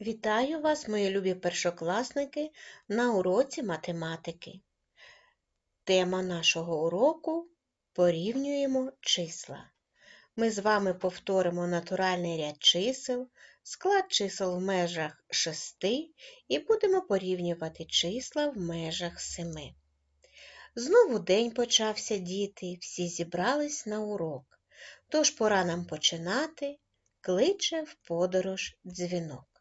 Вітаю вас, мої любі першокласники, на уроці математики. Тема нашого уроку порівнюємо числа. Ми з вами повторимо натуральний ряд чисел, склад чисел в межах 6 і будемо порівнювати числа в межах 7. Знову день почався, діти, всі зібрались на урок. Тож пора нам починати, кличе в подорож дзвінок.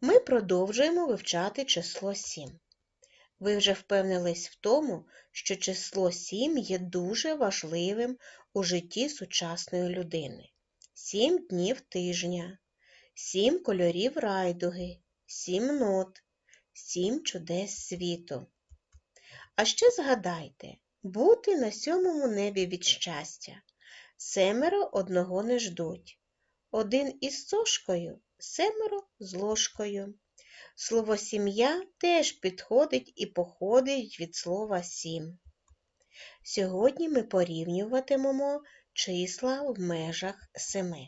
Ми продовжуємо вивчати число 7. Ви вже впевнились в тому, що число 7 є дуже важливим у житті сучасної людини. 7 днів тижня, 7 кольорів райдуги, 7 нот, 7 чудес світу. А ще згадайте, бути на сьомому небі від щастя. Семеро одного не ждуть. Один із сошкою, семеро з ложкою. Слово сім'я теж підходить і походить від слова сім. Сьогодні ми порівнюватимемо числа в межах семи.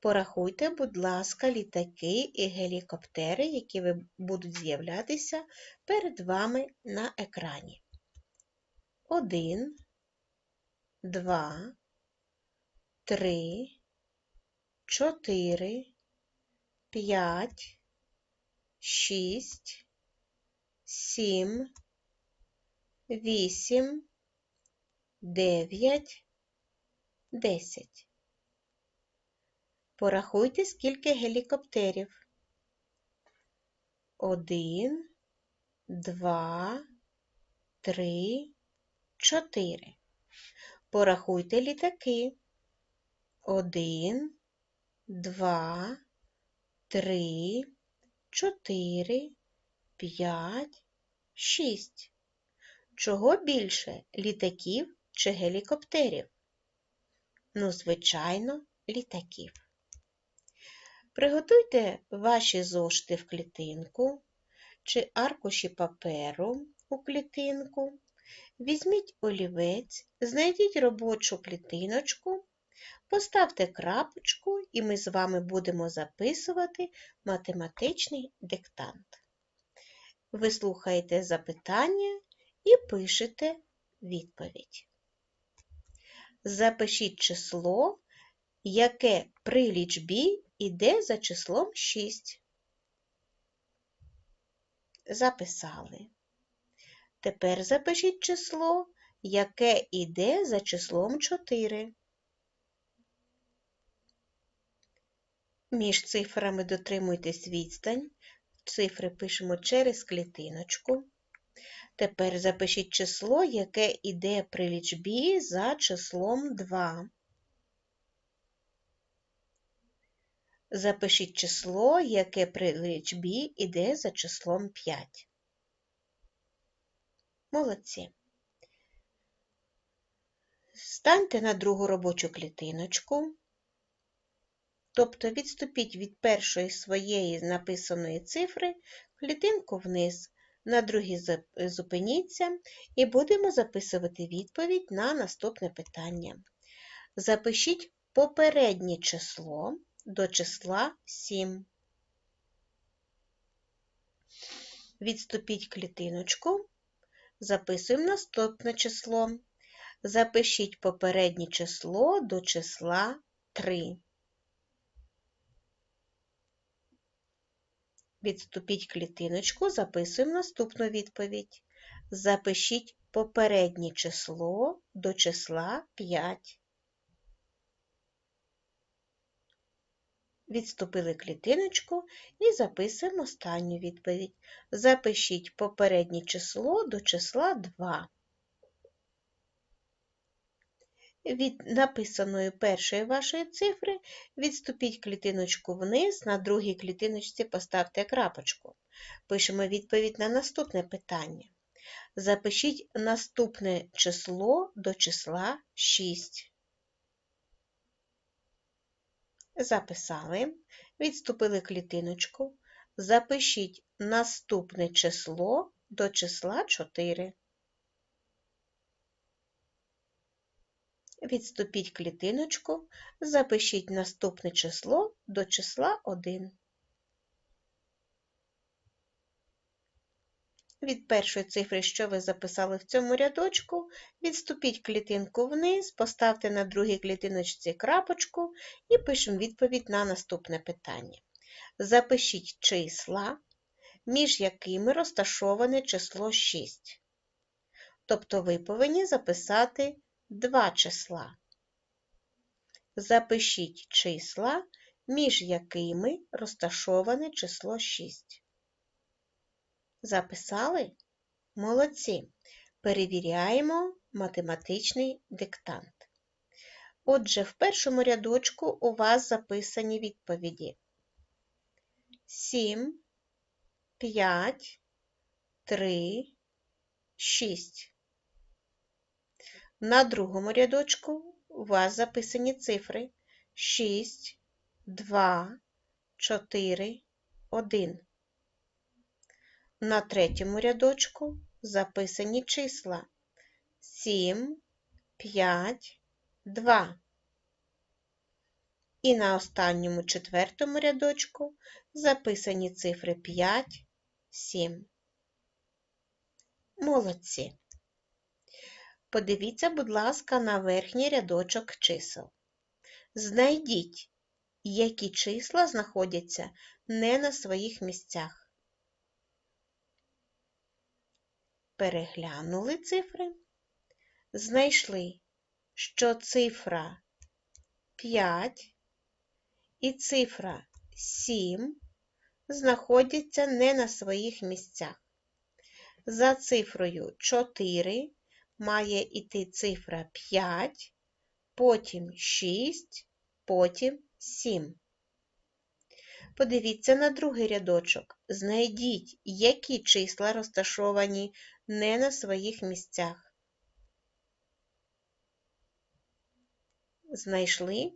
Порахуйте, будь ласка, літаки і гелікоптери, які будуть з'являтися перед вами на екрані. Один, два, три, чотири, п'ять, шість, сім, вісім, дев'ять, десять. Порахуйте, скільки гелікоптерів. Один, два, три, чотири. Порахуйте літаки. Один, два, три, чотири, п'ять, шість. Чого більше літаків чи гелікоптерів? Ну, звичайно, літаків. Приготуйте ваші зошити в клітинку чи аркуші паперу у клітинку. Візьміть олівець, знайдіть робочу клітиночку, поставте крапочку і ми з вами будемо записувати математичний диктант. Ви слухаєте запитання і пишете відповідь. Запишіть число, яке при лічбі іде за числом 6. Записали. Тепер запишіть число, яке іде за числом 4. Між цифрами дотримуйтесь відстань. Цифри пишемо через клітиночку. Тепер запишіть число, яке іде при лічбі за числом 2. Запишіть число, яке при лічбі іде за числом 5. Молодці. Станьте на другу робочу клітиночку, тобто відступіть від першої своєї написаної цифри клітинку вниз, на другій зупиніться і будемо записувати відповідь на наступне питання. Запишіть попереднє число до числа 7. Відступіть клітиночку. Записуємо наступне число. Запишіть попереднє число до числа 3. Відступіть клітиночку, записуємо наступну відповідь. Запишіть попереднє число до числа 5. Відступили клітиночку і записуємо останню відповідь. Запишіть попереднє число до числа 2. Від написаної першої вашої цифри відступіть клітиночку вниз, на другій клітиночці поставте крапочку. Пишемо відповідь на наступне питання. Запишіть наступне число до числа 6. Записали, відступили клітиночку. Запишіть наступне число до числа 4. відступіть клітиночку, запишіть наступне число до числа 1. Від першої цифри, що ви записали в цьому рядочку, відступіть клітинку вниз, поставте на другій клітиночці крапочку і пишемо відповідь на наступне питання. Запишіть числа, між якими розташоване число 6. Тобто ви повинні записати два числа. Запишіть числа, між якими розташоване число 6. Записали? Молодці. Перевіряємо математичний диктант. Отже, в першому рядочку у вас записані відповіді. 7, 5, 3, 6. На другому рядочку у вас записані цифри 6, 2, 4, 1. На третьому рядочку записані числа 7, 5, 2. І на останньому четвертому рядочку записані цифри 5, 7. Молодці. Подивіться, будь ласка, на верхній рядочок чисел. Знайдіть, які числа знаходяться не на своїх місцях. Переглянули цифри, знайшли, що цифра 5 і цифра 7 знаходяться не на своїх місцях. За цифрою 4 має йти цифра 5, потім 6, потім 7. Подивіться на другий рядочок. Знайдіть, які числа розташовані не на своїх місцях. Знайшли?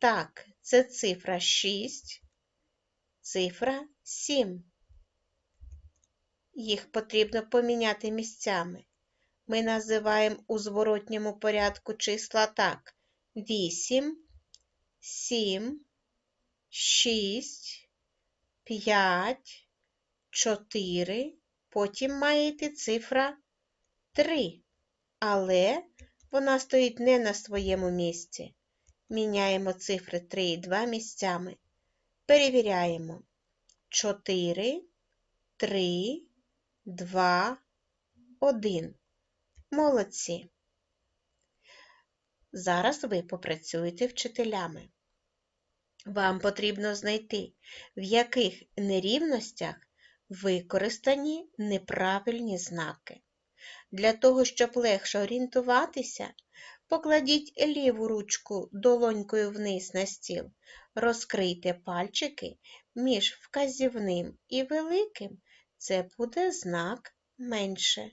Так, це цифра 6, цифра 7 їх потрібно поміняти місцями. Ми називаємо у зворотньому порядку числа так: 8, 7, 6, 5, 4, потім має йти цифра 3, але вона стоїть не на своєму місці. Міняємо цифри 3 і 2 місцями. Перевіряємо 4, 3, два, один. Молодці. Зараз ви попрацюєте вчителями. Вам потрібно знайти, в яких нерівностях використані неправильні знаки. Для того, щоб легше орієнтуватися, покладіть ліву ручку долонькою вниз на стіл, розкрийте пальчики між вказівним і великим це буде знак менше.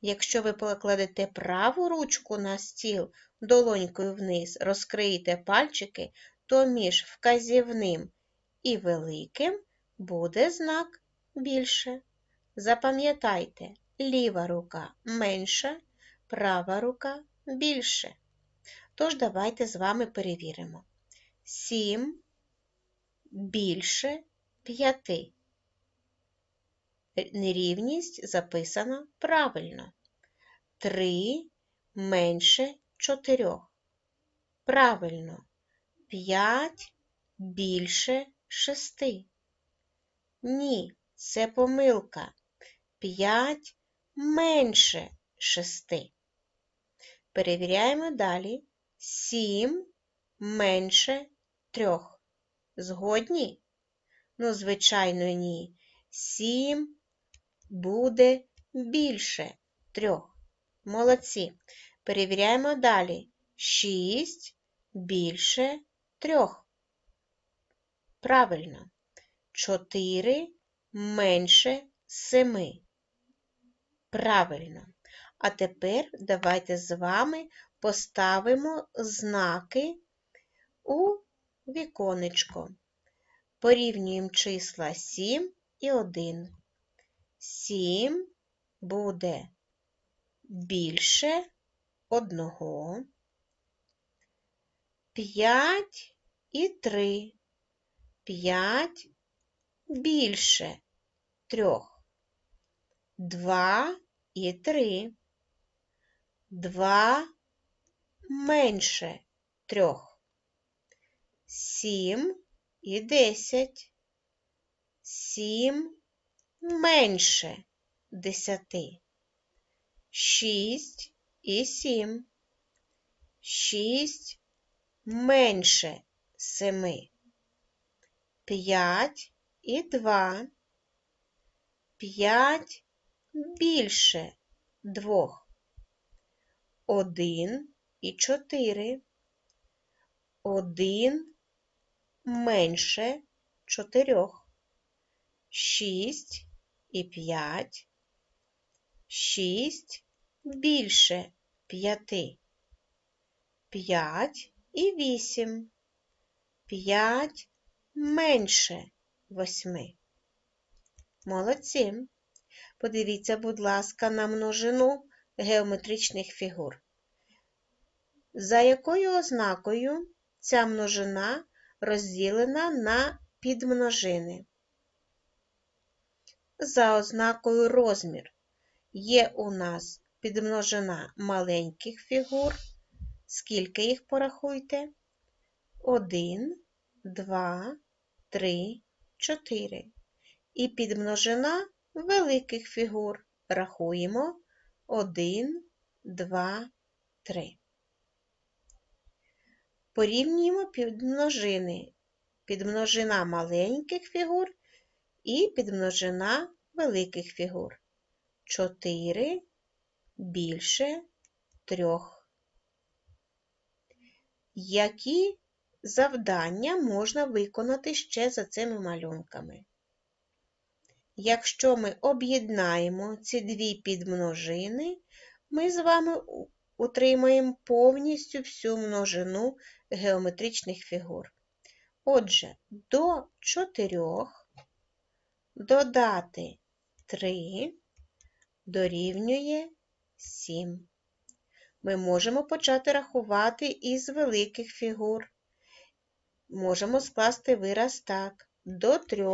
Якщо ви покладете праву ручку на стіл долонькою вниз, розкриєте пальчики, то між вказівним і великим буде знак більше. Запам'ятайте, ліва рука менша, права рука більше. Тож, давайте з вами перевіримо. 7 більше 5 нерівність записана правильно. 3 менше 4. Правильно. 5 більше 6. Ні, це помилка. 5 менше 6. Перевіряємо далі. 7 менше 3. Згодні? Ну, звичайно, ні. 7 буде більше трьох. Молодці. Перевіряємо далі. 6 більше трьох. Правильно. 4 менше 7. Правильно. А тепер давайте з вами поставимо знаки у віконечко. Порівнюємо числа 7 і 1. 7 буде більше одного. 5 і 3. 5 більше трьох. Два і три. Два менше трьох. Сім і десять. Сім менше десяти. Шість і сім. Шість менше семи. П'ять і два. П'ять більше двох. Один і чотири. Один менше чотирьох. Шість і п'ять. Шість більше п'яти. П'ять і вісім. П'ять менше восьми. Молодці. Подивіться, будь ласка, на множину геометричних фігур. За якою ознакою ця множина розділена на підмножини? За ознакою розмір є у нас підмножина маленьких фігур. Скільки їх порахуйте? Один, два, три, чотири. І підмножина великих фігур. Рахуємо один, два, три. Порівнюємо підмножини. Підмножина маленьких фігур і підмножина великих фігур. 4 більше трьох. Які завдання можна виконати ще за цими малюнками? Якщо ми об'єднаємо ці дві підмножини, ми з вами утримаємо повністю всю множину геометричних фігур. Отже, до 4 додати 3 дорівнює 7. Ми можемо почати рахувати із великих фігур. Можемо скласти вираз так. До 3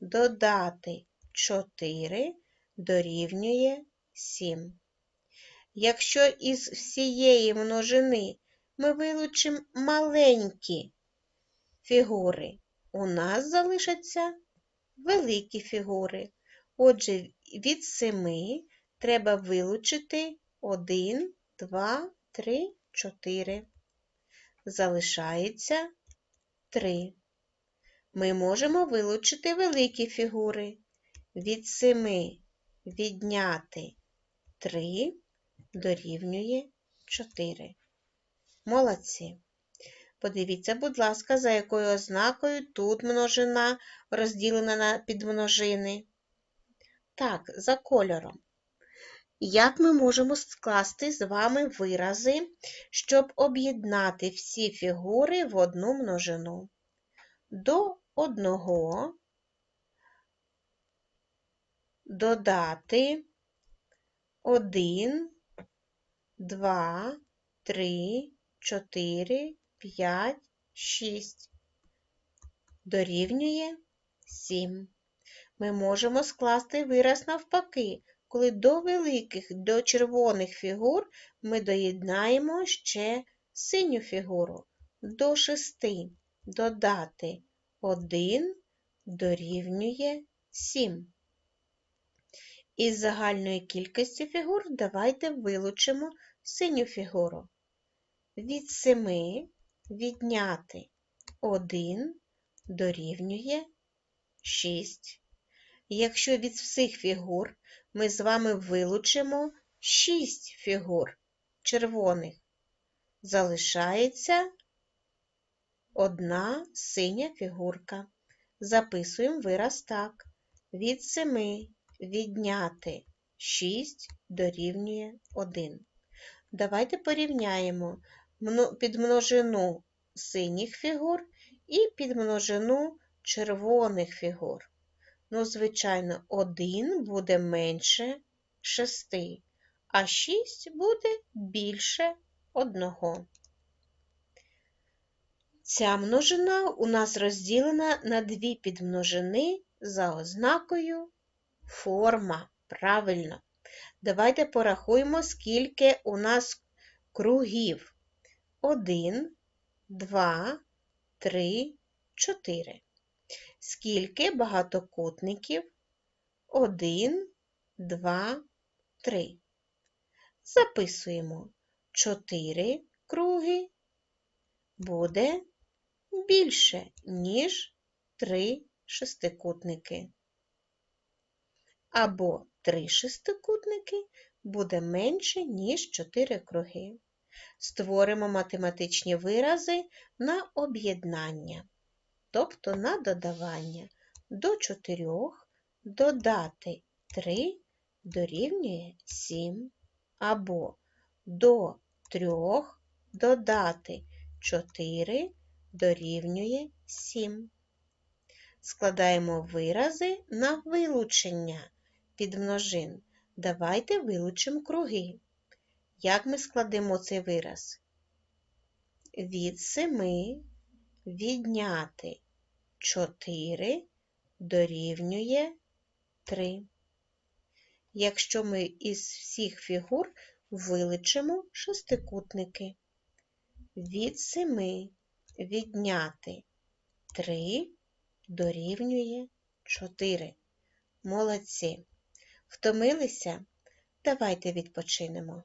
додати 4 дорівнює 7. Якщо із всієї множини ми вилучимо маленькі фігури, у нас залишаться великі фігури. Отже, від 7 треба вилучити 1, 2, 3, 4. Залишається 3. Ми можемо вилучити великі фігури. Від 7 відняти 3 дорівнює 4. Молодці. Подивіться, будь ласка, за якою ознакою тут множина розділена на підмножини. Так, за кольором. Як ми можемо скласти з вами вирази, щоб об'єднати всі фігури в одну множину? До одного додати 1, 2, 3, 4, 5, 6. Дорівнює 7. Ми можемо скласти вираз навпаки, коли до великих, до червоних фігур ми доєднаємо ще синю фігуру. До 6 додати 1 дорівнює 7. Із загальної кількості фігур давайте вилучимо синю фігуру. Від 7 відняти 1 дорівнює 6. Якщо від всіх фігур ми з вами вилучимо 6 фігур червоних, залишається одна синя фігурка. Записуємо вираз так. Від 7 відняти 6 дорівнює 1. Давайте порівняємо підмножину синіх фігур і підмножину червоних фігур. Ну, звичайно, 1 буде менше 6, а 6 буде більше 1. Ця множина у нас розділена на дві підмножини за ознакою форма. Правильно. Давайте порахуємо, скільки у нас кругів. Один, два, три, чотири. Скільки багатокутників? Один, два, три. Записуємо. Чотири круги буде більше, ніж три шестикутники. Або три шестикутники буде менше, ніж чотири круги. Створимо математичні вирази на об'єднання, тобто на додавання. До чотирьох додати 3 дорівнює 7, або до трьох додати 4 дорівнює 7. Складаємо вирази на вилучення під множин. Давайте вилучимо круги. Як ми складемо цей вираз? Від 7 відняти 4 дорівнює 3. Якщо ми із всіх фігур вилучимо шестикутники. Від 7 відняти 3 дорівнює 4. Молодці. Втомилися? Давайте відпочинемо.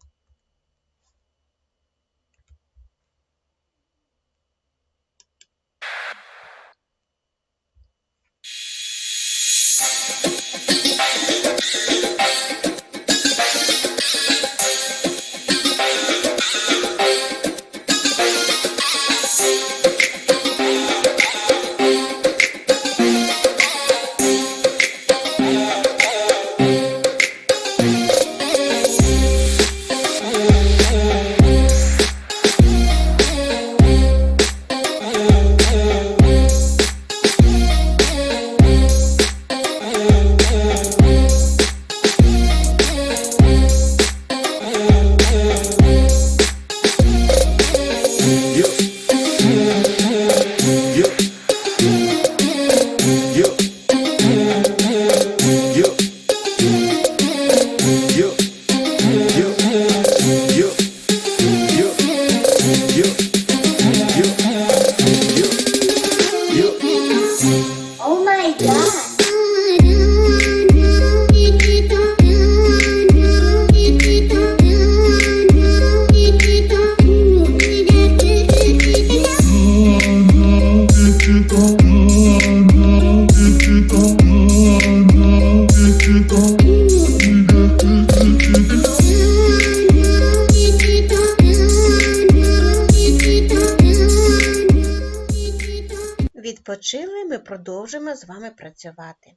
Відпочили, ми продовжимо з вами працювати.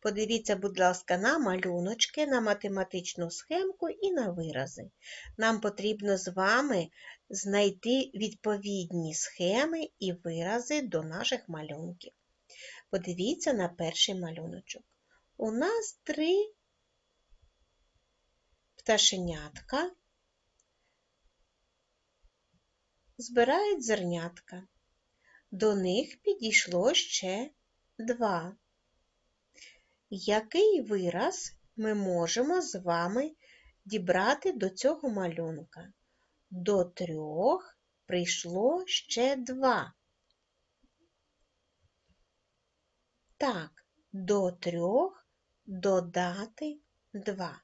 Подивіться, будь ласка, на малюночки, на математичну схемку і на вирази. Нам потрібно з вами знайти відповідні схеми і вирази до наших малюнків. Подивіться на перший малюночок. У нас три пташенятка збирають зернятка. До них підійшло ще два. Який вираз ми можемо з вами дібрати до цього малюнка? До трьох прийшло ще два. Так, до трьох додати два.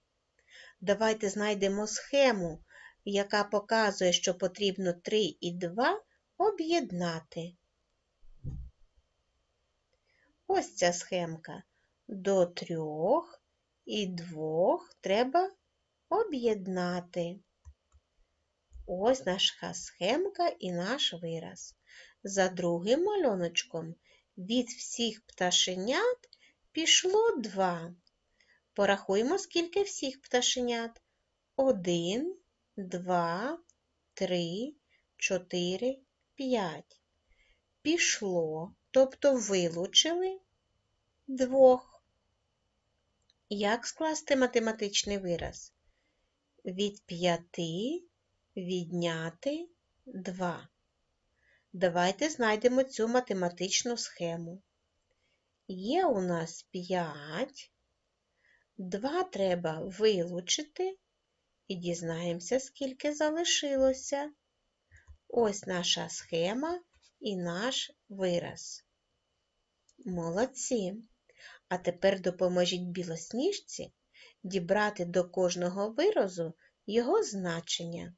Давайте знайдемо схему, яка показує, що потрібно 3 і 2 об'єднати. Ось ця схемка. До трьох і двох треба об'єднати. Ось наша схемка і наш вираз. За другим малюночком від всіх пташенят пішло два. Порахуємо, скільки всіх пташенят. Один, два, три, чотири, п'ять. Пішло, тобто вилучили двох. Як скласти математичний вираз? Від п'яти відняти два. Давайте знайдемо цю математичну схему. Є у нас 5, 2 треба вилучити і дізнаємося, скільки залишилося. Ось наша схема і наш вираз. Молодці! А тепер допоможіть білосніжці дібрати до кожного виразу його значення.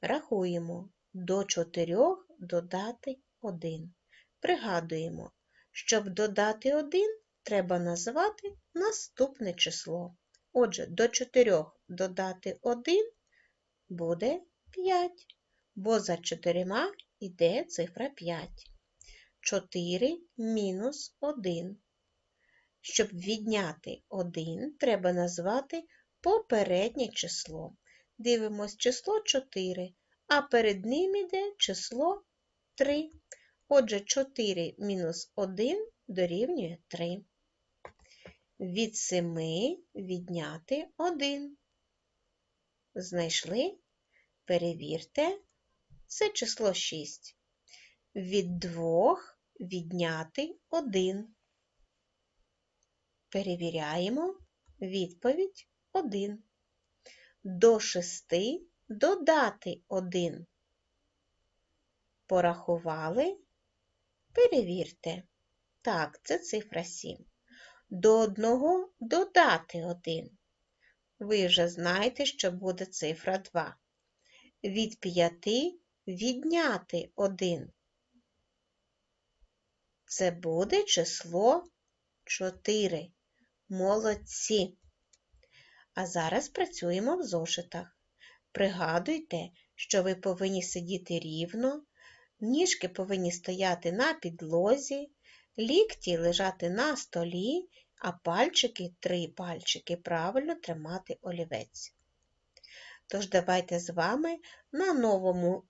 Рахуємо до 4 додати 1. Пригадуємо, щоб додати 1, треба назвати наступне число. Отже, до 4 додати 1 буде 5, бо за 4 йде цифра 5. 4 мінус 1. Щоб відняти 1, треба назвати попереднє число. Дивимось число 4, а перед ним іде число 3. Отже, 4 мінус 1 дорівнює 3. Від 7 відняти 1. Знайшли? Перевірте. Це число 6. Від 2 відняти 1. Перевіряємо. Відповідь 1. До 6 додати 1. Порахували? Перевірте. Так, це цифра 7. До 1 додати 1. Ви вже знаєте, що буде цифра 2. Від 5 відняти 1. Це буде число 4. Молодці. А зараз працюємо в зошитах. Пригадуйте, що ви повинні сидіти рівно, ніжки повинні стояти на підлозі, лікті лежати на столі, а пальчики, три пальчики, правильно тримати олівець. Тож давайте з вами на новому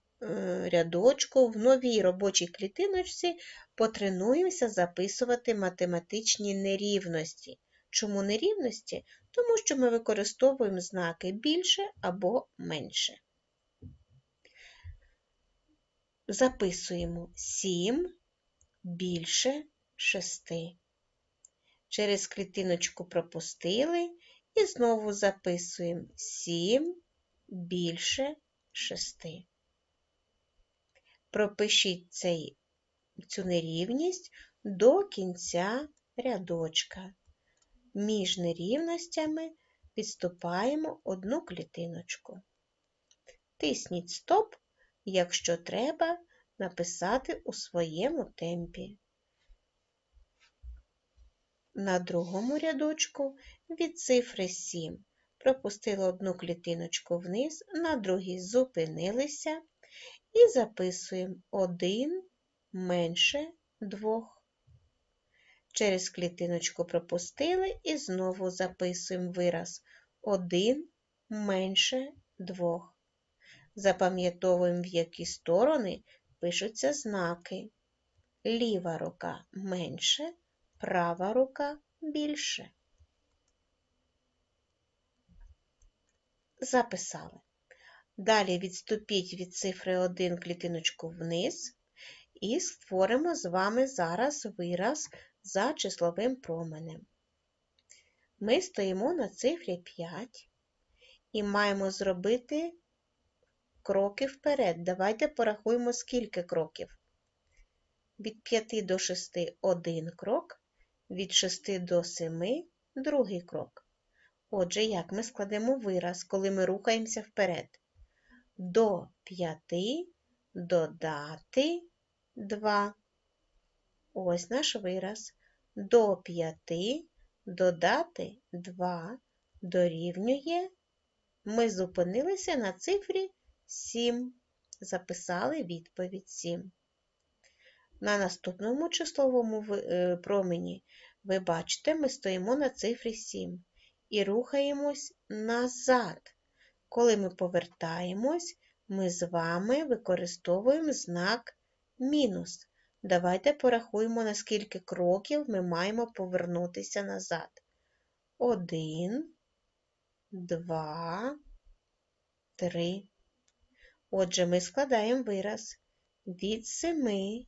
рядочку, в новій робочій клітиночці потренуємося записувати математичні нерівності. Чому нерівності? Тому що ми використовуємо знаки більше або менше. Записуємо 7 більше 6. Через клітиночку пропустили і знову записуємо 7 більше 6. Пропишіть цей, цю нерівність до кінця рядочка. Між нерівностями підступаємо одну клітиночку. Тисніть стоп, якщо треба написати у своєму темпі. На другому рядочку від цифри 7 пропустили одну клітиночку вниз, на другій зупинилися і записуємо 1 менше 2. Через клітиночку пропустили і знову записуємо вираз 1 менше 2. Запам'ятовуємо, в які сторони пишуться знаки. Ліва рука менше, права рука більше. Записали. Далі відступіть від цифри 1 клітиночку вниз і створимо з вами зараз вираз за числовим променем. Ми стоїмо на цифрі 5 і маємо зробити кроки вперед. Давайте порахуємо, скільки кроків. Від 5 до 6 один крок, від 6 до 7 другий крок. Отже, як ми складемо вираз, коли ми рухаємося вперед? До 5 додати 2. Ось наш вираз. До 5 додати 2 дорівнює. Ми зупинилися на цифрі 7. Записали відповідь 7. На наступному числовому е, промені ви бачите, ми стоїмо на цифрі 7 і рухаємось назад. Коли ми повертаємось, ми з вами використовуємо знак мінус. Давайте порахуємо, на скільки кроків ми маємо повернутися назад. Один, два, три. Отже, ми складаємо вираз від семи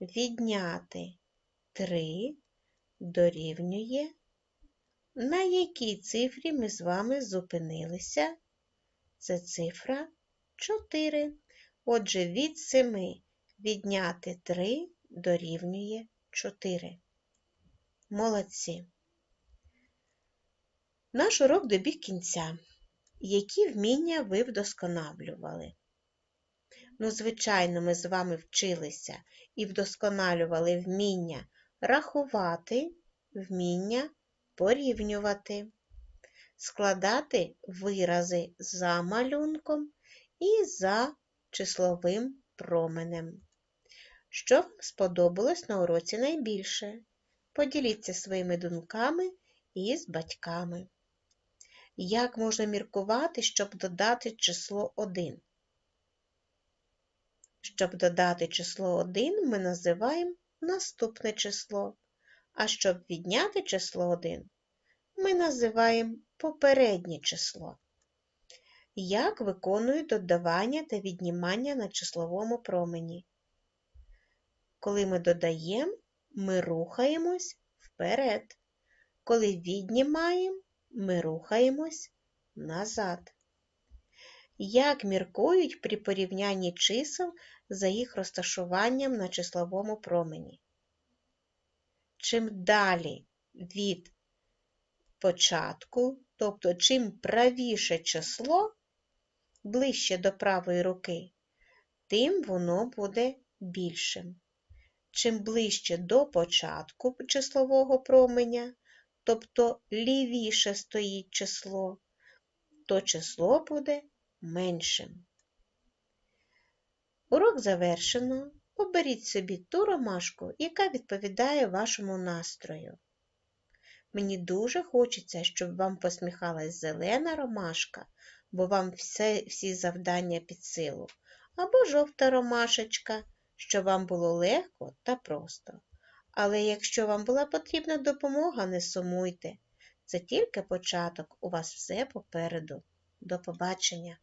відняти 3 дорівнює На якій цифрі ми з вами зупинилися? Це цифра 4. Отже, від 7 відняти 3 дорівнює 4. Молодці. Наш урок добіг кінця. Які вміння ви вдосконалювали? Ну, звичайно, ми з вами вчилися і вдосконалювали вміння рахувати, вміння порівнювати, складати вирази за малюнком і за числовим променем. Що вам сподобалось на уроці найбільше? Поділіться своїми думками із батьками. Як можна міркувати, щоб додати число 1? Щоб додати число 1, ми називаємо наступне число. А щоб відняти число 1, ми називаємо попереднє число. Як виконують додавання та віднімання на числовому промені? Коли ми додаємо, ми рухаємось вперед. Коли віднімаємо, ми рухаємось назад. Як міркують при порівнянні чисел за їх розташуванням на числовому промені? Чим далі від початку, тобто чим правіше число, ближче до правої руки, тим воно буде більшим. Чим ближче до початку числового променя, тобто лівіше стоїть число, то число буде меншим. Урок завершено. Оберіть собі ту ромашку, яка відповідає вашому настрою. Мені дуже хочеться, щоб вам посміхалась зелена ромашка, бо вам все, всі завдання під силу, або жовта ромашечка, щоб вам було легко та просто. Але якщо вам була потрібна допомога, не сумуйте. Це тільки початок, у вас все попереду. До побачення!